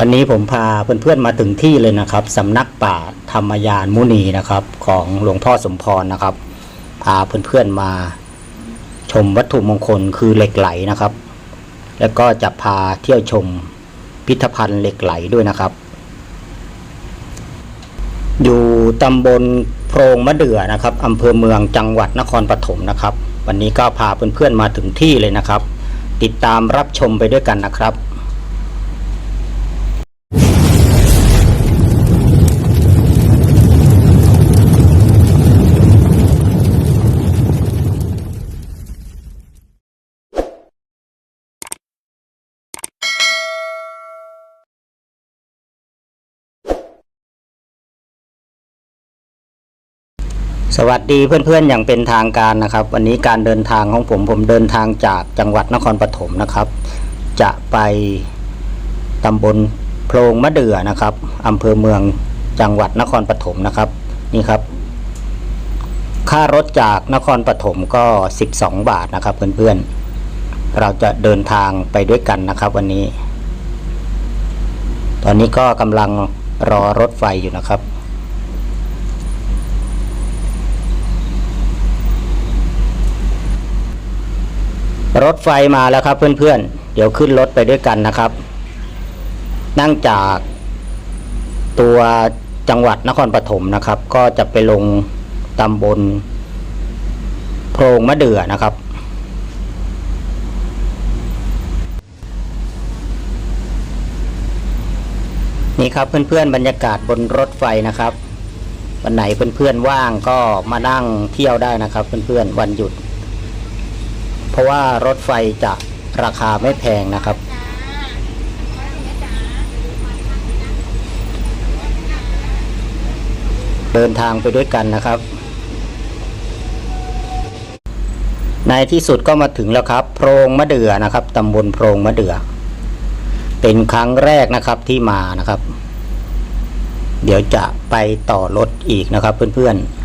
วันนี้ผมพาเพื่อนๆมาถึงที่เลยนะครับสำนักป่าธรรมยานมุนีนะครับ ของหลวงพ่อสมพรนะครับ พาเพื่อนๆมาชมวัตถุมงคลคือเหล็กไหลนะครับ แล้วก็จะพาเที่ยวชมพิพิธภัณฑ์เหล็กไหลด้วยนะครับ อยู่ตำบลโพรงมะเดื่อนะครับอำเภอเมืองจังหวัดนครปฐมนะครับ วันนี้ก็พาเพื่อนๆมาถึงที่เลยนะครับ ติดตามรับชมไปด้วยกันนะครับ สวัสดีเพื่อนๆอย่างเป็นทางการนะครับ วันนี้การเดินทางของผมผมเดินทางจากจังหวัดนครปฐมนะครับ จะไปตำบลโพรงมะเดื่อนะครับอำเภอเมืองจังหวัดนครปฐมนะครับนี่ครับ ค่ารถจากนครปฐมก็ 12 บาทนะครับ เพื่อนๆ เราจะเดินทางไปด้วยกันนะครับ วันนี้ ตอนนี้ก็กำลังรอรถไฟอยู่นะครับ รถไฟมาแล้วครับเพื่อนๆ เดี๋ยวขึ้นรถไปด้วยกันนะครับ นั่งจากตัวจังหวัดนครปฐมนะครับ ก็จะไปลงตำบลโพรงมะเดื่อนะครับ นี่ครับเพื่อนๆ บรรยากาศบนรถไฟนะครับ วันไหนเพื่อนๆ ว่างก็มานั่งเที่ยวได้นะครับ เพื่อนๆ วันหยุด เพราะว่ารถไฟจะราคาไม่แพงนะครับ เดินทางไปด้วยกันนะครับ ในที่สุดก็มาถึงแล้วครับ โพรงมะเดื่อนะครับตำบลโพรงมะเดื่อ เป็นครั้งแรกนะครับที่มานะครับ เดี๋ยวจะไปต่อรถอีกนะครับเพื่อนๆ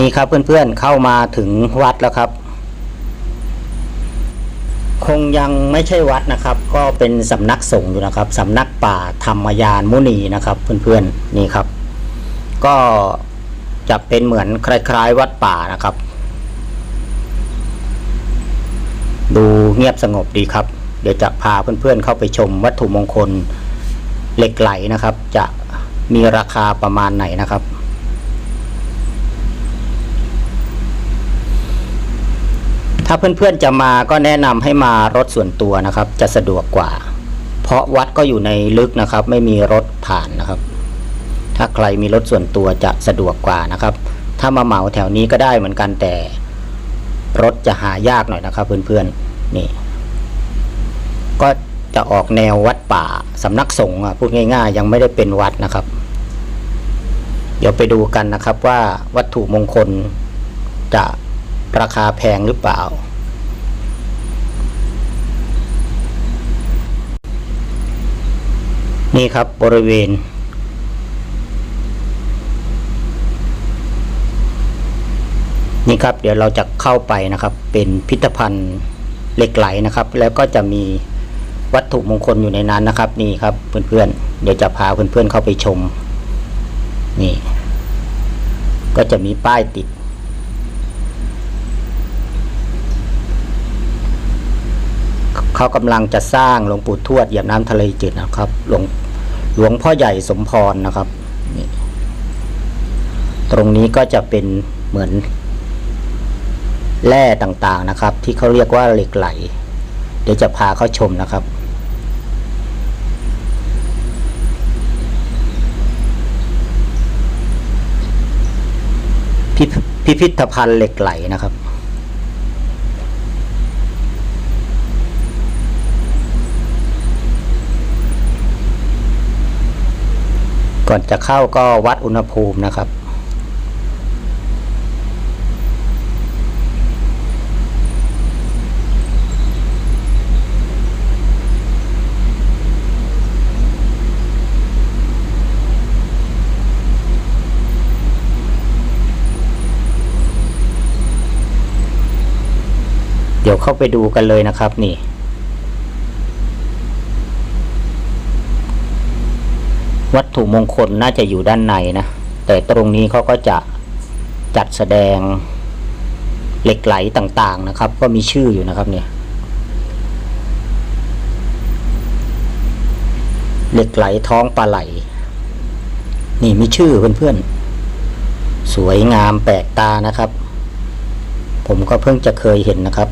นี่ครับเพื่อนๆเข้ามาถึงวัดแล้วครับ คงยังไม่ใช่วัดนะครับ ก็เป็นสำนักสงฆ์อยู่นะครับสำนักป่าธรรมยานมุนีนะครับ เพื่อนๆนี่ครับ ก็จะเป็นเหมือนคล้ายๆ วัดป่านะครับ ดูเงียบสงบดีครับ เดี๋ยวจะพาเพื่อนๆเข้าไปชมวัตถุมงคลเหล็กไหลนะครับ จะมีราคาประมาณไหนนะครับ ถ้าเพื่อนๆจะมาก็แนะนำให้มารถส่วนตัวนะครับ จะสะดวกกว่า เพราะวัดก็อยู่ในลึกนะครับ ไม่มีรถผ่านนะครับ ถ้าใครมีรถส่วนตัวจะสะดวกกว่านะครับ ถ้ามาเหมาแถวนี้ก็ได้เหมือนกันแต่รถจะหายากหน่อยนะครับ เพื่อนๆนี่ ก็จะออกแนววัดป่าสำนักสงฆ์พูดง่าย ๆ ยังไม่ได้เป็นวัดนะครับ เดี๋ยวไปดูกันนะครับว่าวัตถุมงคลจะ ราคาแพงหรือเปล่า นี่ครับบริเวณ นี่ครับเดี๋ยวเราจะเข้าไปนะครับ เป็นพิพิธภัณฑ์เหล็กไหลนะครับ แล้วก็จะมีวัตถุมงคลอยู่ในนั้นนะครับ นี่ครับเพื่อนๆ เดี๋ยวจะพาเพื่อนๆเข้าไปชม นี่ ก็จะมีป้ายติด เขากำลังจะสร้างหลวงปู่ทวดเหยียบน้ำทะเลจืดนะครับหลวงหลวงพ่อใหญ่สมพรนะครับตรงนี้ก็จะเป็นเหมือนแร่ต่างๆนะครับ ที่เขาเรียกว่าเหล็กไหล เดี๋ยวจะพาเข้าชมนะครับ พิพิธภัณฑ์เหล็กไหลนะครับ ก่อนจะเข้าก็วัดอุณหภูมินะครับ เดี๋ยวเข้าไปดูกันเลยนะครับนี่ วัตถุมงคลน่าจะอยู่ด้านในนะ แต่ตรงนี้เขาก็จะจัดแสดงเหล็กไหลต่างๆนะครับ ก็มีชื่ออยู่นะครับเนี่ยเหล็กไหลท้องปลาไหล นี่มีชื่อเพื่อนๆ สวยงามแปลกตานะครับ ผมก็เพิ่งจะเคยเห็นนะครับ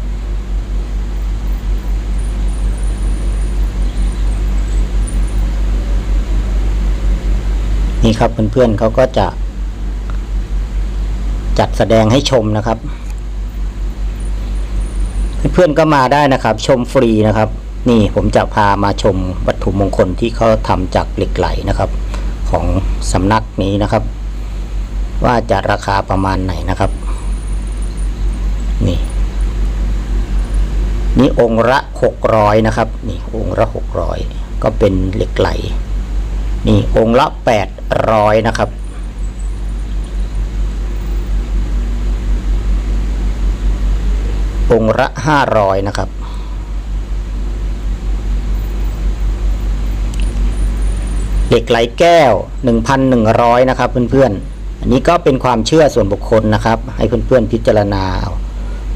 นี่ครับเพื่อนๆเขาก็จะ จัดแสดงให้ชมนะครับ เพื่อนๆก็มาได้นะครับ ชมฟรีนะครับ นี่ผมจะพามาชมวัตถุมงคลที่เขาทำจากเหล็กไหลนะครับ ของสำนักนี้นะครับ ว่าจะราคาประมาณไหนนะครับ นี่นี่องค์ละหกร้อยนะครับ นี่องค์ละหกร้อยก็เป็นเหล็กไหล นี่องค์ละแปดร้อยนะครับ องค์ละห้าร้อยนะครับ เหล็กไหลแก้ว1,100นะครับ เพื่อนๆ อันนี้ก็เป็นความเชื่อส่วนบุคคลนะครับ ให้เพื่อนๆพิจารณาเอา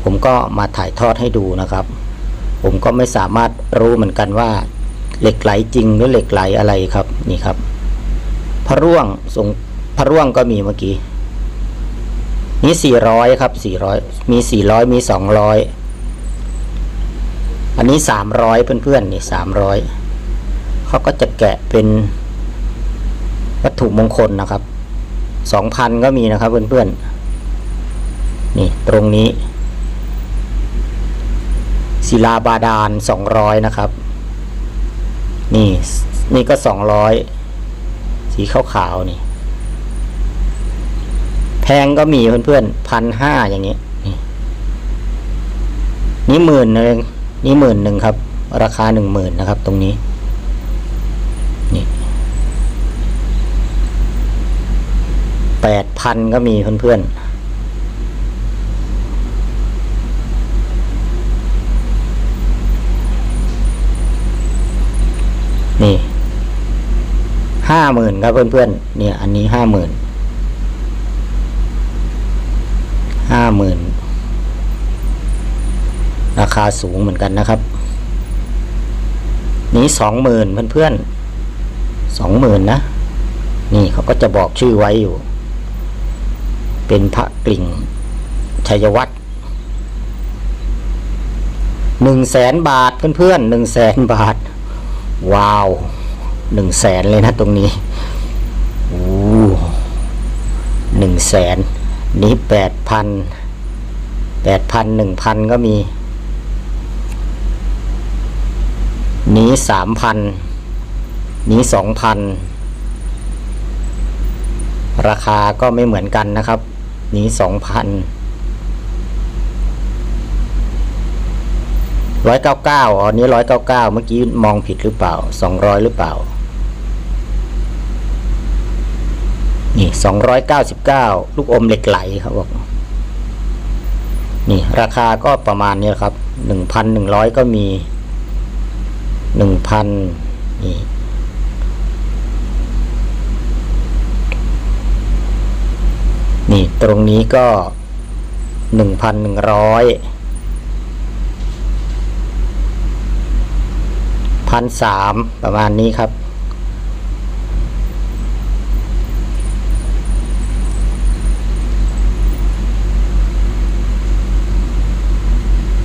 ผมก็มาถ่ายทอดให้ดูนะครับ ผมก็ไม่สามารถรู้เหมือนกันว่าเหล็กไหลจริงหรือเหล็กไหลอะไรครับ นี่ครับ พระร่วงส่งพระร่วงก็มีเมื่อกี้นี่400ครับ400มี400มี200อันนี้300เพื่อนๆนี่300เขาก็จะแกะเป็นวัตถุมงคลนะครับสองพันก็มีนะครับเพื่อนๆนี่ตรงนี้ ศิลาบาดาลสองร้อยนะครับ นี่ นี่ก็สองร้อยสีขาวๆนี่ แพงก็มีเพื่อนๆพันห้าอย่างนี้นี่นี่หมื่นหนึ่งนี่หมื่นหนึ่งครับ ราคาหนึ่งหมื่นนะครับ ตรงนี้นี่แปดพันก็มีเพื่อนๆ นี่ ห้าหมื่นครับเพื่อนๆเนี่ย อันนี้ห้าหมื่นห้าหมื่นราคาสูงเหมือนกันนะครับ นี้สองหมื่นเพื่อนๆสองหมื่นนะ นี่เขาก็จะบอกชื่อไว้อยู่ เป็นพระกลิ่งชัยวัตรหนึ่งแสนบาทเพื่อนๆหนึ่งแสนบาท ว้าว หนึ่งแสนเลยนะตรงนี้โอ้หนึ่งแสนนี้แปดพันแปดพันหนึ่งพันก็มี นี้สามพันนี้สองพันราคาก็ไม่เหมือนกันนะครับ นี้สองพัน ร้อยเก้าเก้าอ๋อนี้ร้อยเก้าเก้าเมื่อกี้มองผิดหรือเปล่าสองร้อยหรือเปล่า นี่สองร้อยเก้าสิบเก้าลูกอมเหล็กไหลครับบอกนี่ ราคาก็ประมาณนี้ครับหนึ่งพันหนึ่งร้อยก็มีหนึ่งพันนี่นี่ตรงนี้ก็หนึ่งพันหนึ่งร้อย พันสามประมาณนี้ครับ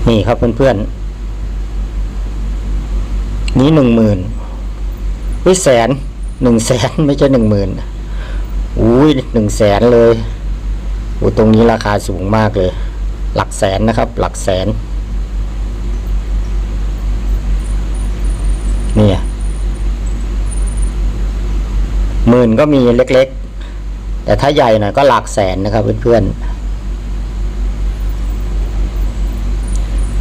นี่ครับเพื่อนๆ นี้หนึ่งหมื่นอุ้ยแสนหนึ่งแสนไม่ใช่หนึ่งหมื่นอุ้ยหนึ่งแสนเลยโอ้ตรงนี้ราคาสูงมากเลย หลักแสนนะครับ หลักแสน เนี่ย หมื่นก็มีเล็กๆ แต่ถ้าใหญ่หน่อยก็หลักแสนนะครับเพื่อนๆ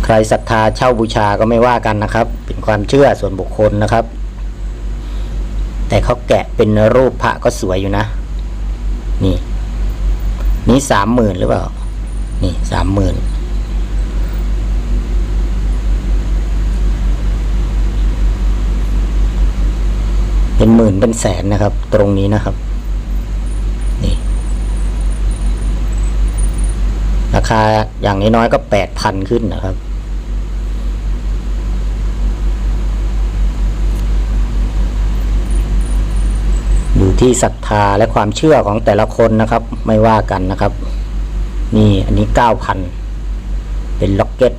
ใครศรัทธาเช่าบูชาก็ไม่ว่ากันนะครับ เป็นความเชื่อส่วนบุคคลนะครับ แต่เขาแกะเป็นรูปพระก็สวยอยู่นะ นี่ นี่สามหมื่นหรือเปล่า นี่สามหมื่น เป็นหมื่นเป็นแสนนะครับ ตรงนี้นะครับ นี่ ราคาอย่างน้อยๆก็แปดพันขึ้นนะครับ อยู่ที่ศรัทธาและความเชื่อของแต่ละคนนะครับ ไม่ว่ากันนะครับ นี่อันนี้เก้าพันเป็นล็อกเก็ต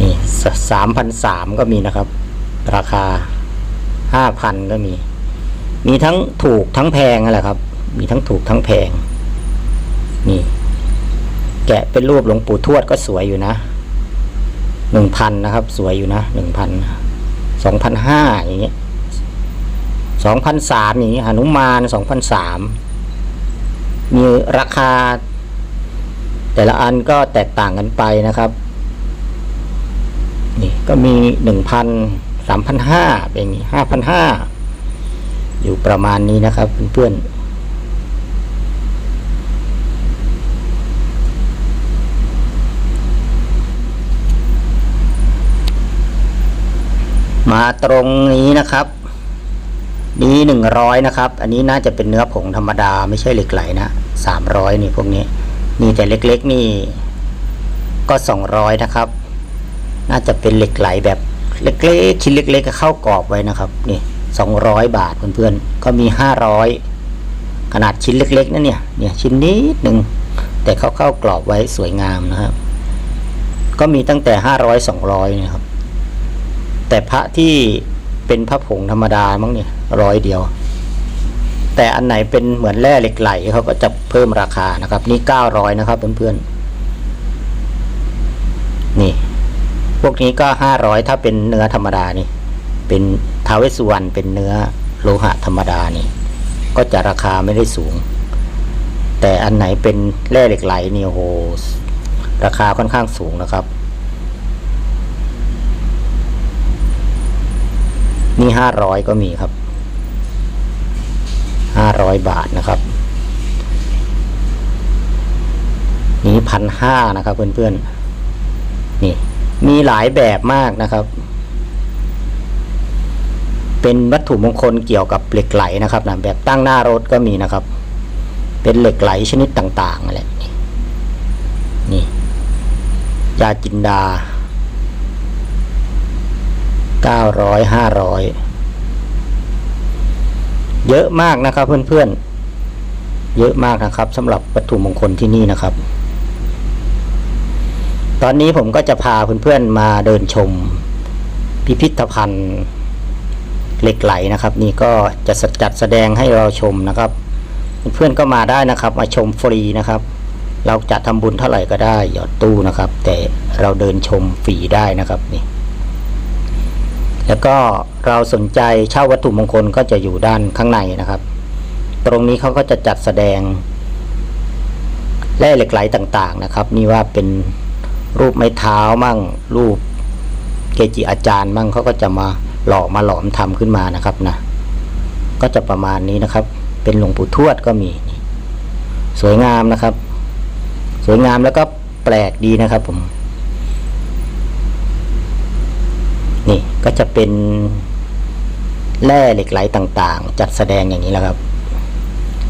นี่ สามพันสามก็มีนะครับ ราคาห้าพันก็มี มีทั้งถูกทั้งแพงนั่นแหละครับ มีทั้งถูกทั้งแพง นี่ แกะเป็นรูปหลวงปู่ทวดก็สวยอยู่นะหนึ่งพันนะครับ สวยอยู่นะหนึ่งพันสองพันห้าอย่างเงี้ยสองพันสามอย่างเงี้ยหนุมานสองพันสามมีราคา แต่ละอันก็แตกต่างกันไปนะครับ ก็มีหนึ่งพันสามพันห้าเป็นอย่างนี้ห้าพันห้าอยู่ประมาณนี้นะครับเพื่อนๆมาตรงนี้นะครับ นี้หนึ่งร้อยนะครับ อันนี้น่าจะเป็นเนื้อผงธรรมดาไม่ใช่เหล็กไหลนะสามร้อยนี่พวกนี้ นี่แต่เล็กๆนี่ก็สองร้อยนะครับ น่าจะเป็นเหล็กไหลแบบเล็กๆชิ้นเล็กๆก็เข้ากรอบไว้นะครับนี่สองร้อยบาทเพื่อนๆก็มีห้าร้อยขนาดชิ้นเล็กๆนั่นเนี่ยเนี่ยชิ้นนิดหนึ่งแต่เขาเข้ากรอบไว้สวยงามนะครับ ก็มีตั้งแต่ห้าร้อยสองร้อยนะครับ แต่พระที่เป็นพระผงธรรมดามั้งเนี่ยร้อยเดียว แต่อันไหนเป็นเหมือนแร่เหล็กไหลเขาก็จะเพิ่มราคานะครับ นี่เก้าร้อยนะครับเพื่อนๆนี่ พวกนี้ก็ห้าร้อยถ้าเป็นเนื้อธรรมดานี่ เป็นทาวเวสุวรรณเป็นเนื้อโลหะธรรมดานี่ ก็จะราคาไม่ได้สูง แต่อันไหนเป็นแร่เหล็กไหลนี่โอ้โหราคาค่อนข้างสูงนะครับ นี่ห้าร้อยก็มีครับห้าร้อยบาทนะครับ นี่พันห้านะครับเพื่อนๆนี่ มีหลายแบบมากนะครับ เป็นวัตถุมงคลเกี่ยวกับเหล็กไหลนะครับนะแบบตั้งหน้ารถก็มีนะครับ เป็นเหล็กไหลชนิดต่างๆอะไรนี่ยาจินดาเก้าร้อยห้าร้อยเยอะมากนะครับเพื่อนๆเยอะมากนะครับสำหรับวัตถุมงคลที่นี่นะครับ ตอนนี้ผมก็จะพาเพื่อนๆมาเดินชม พิพิธภัณฑ์เหล็กไหลนะครับ นี่ก็จะจัดแสดงให้เราชมนะครับ เพื่อนๆก็มาได้นะครับมาชมฟรีนะครับ เราจะทำบุญเท่าไหร่ก็ได้หยอดตู้นะครับ แต่เราเดินชมฟรีได้นะครับนี่ แล้วก็เราสนใจเช่าวัตถุมงคลก็จะอยู่ด้านข้างในนะครับ ตรงนี้เขาก็จะจัดแสดงแร่เหล็กไหลต่างๆนะครับ นี่ว่าเป็น รูปไม้เท้ามั่ง รูปเกจิอาจารย์มั่งเขาก็จะมาหล่อมาหลอมทำขึ้นมานะครับนะก็จะประมาณนี้นะครับ เป็นหลวงปู่ทวดก็มี สวยงามนะครับ สวยงามแล้วก็แปลกดีนะครับผม นี่ก็จะเป็นแร่เหล็กไหลต่างๆ จัดแสดงอย่างนี้แหละครับ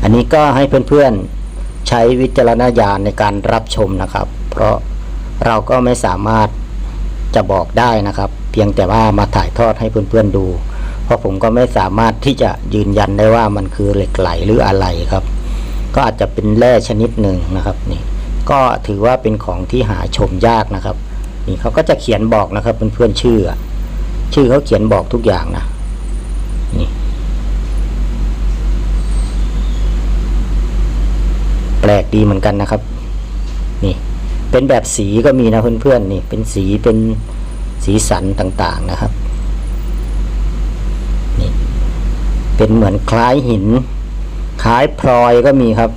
อันนี้ก็ให้เพื่อนๆใช้วิจารณญาณในการรับชมนะครับ เพราะ เราก็ไม่สามารถจะบอกได้นะครับ เพียงแต่ว่ามาถ่ายทอดให้เพื่อนๆดู เพราะผมก็ไม่สามารถที่จะยืนยันได้ว่ามันคือเหล็กไหลหรืออะไรครับ ก็อาจจะเป็นแร่ชนิดหนึ่งนะครับนี่ก็ถือว่าเป็นของที่หาชมยากนะครับ นี่เขาก็จะเขียนบอกนะครับเพื่อนๆชื่อ ชื่อเขาเขียนบอกทุกอย่างนะนี่แปลกดีเหมือนกันนะครับ นี่ เป็นแบบสีก็มีนะเพื่อนๆนี่เป็นสีเป็นสีสันต่างๆนะครับนี่เป็นเหมือนคล้ายหิน คล้ายพลอยก็มีครับ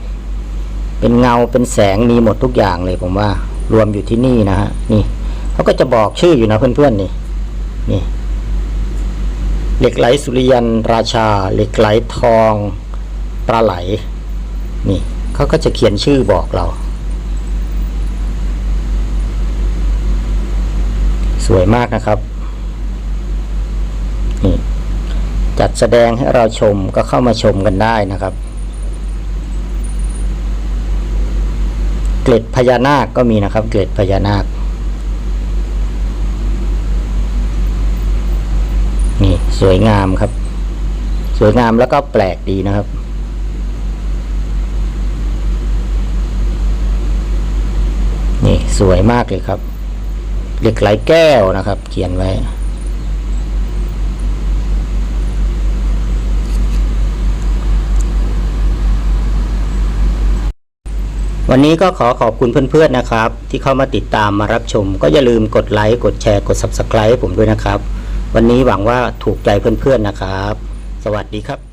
เป็นเงาเป็นแสงมีหมดทุกอย่างเลยผมว่า รวมอยู่ที่นี่นะฮะนี่เขาก็จะบอกชื่ออยู่นะเพื่อนๆนี่นี่เหล็กไหลสุริยันราชา เหล็กไหลทองปลาไหล นี่เขาก็จะเขียนชื่อบอกเรา สวยมากนะครับนี่จัดแสดงให้เราชมก็เข้ามาชมกันได้นะครับเกล็ดพญานาคก็มีนะครับ เกล็ดพญานาค นี่สวยงามครับ สวยงามแล้วก็แปลกดีนะครับ นี่สวยมากเลยครับ เหล็กไหลแก้วนะครับ เขียนไว้ วันนี้ก็ขอขอบคุณเพื่อนๆนะครับ ที่เข้ามาติดตามมารับชม ก็อย่าลืมกดไลค์กดแชร์กด Subscribe ผมด้วยนะครับ วันนี้หวังว่าถูกใจเพื่อนๆนะครับ สวัสดีครับ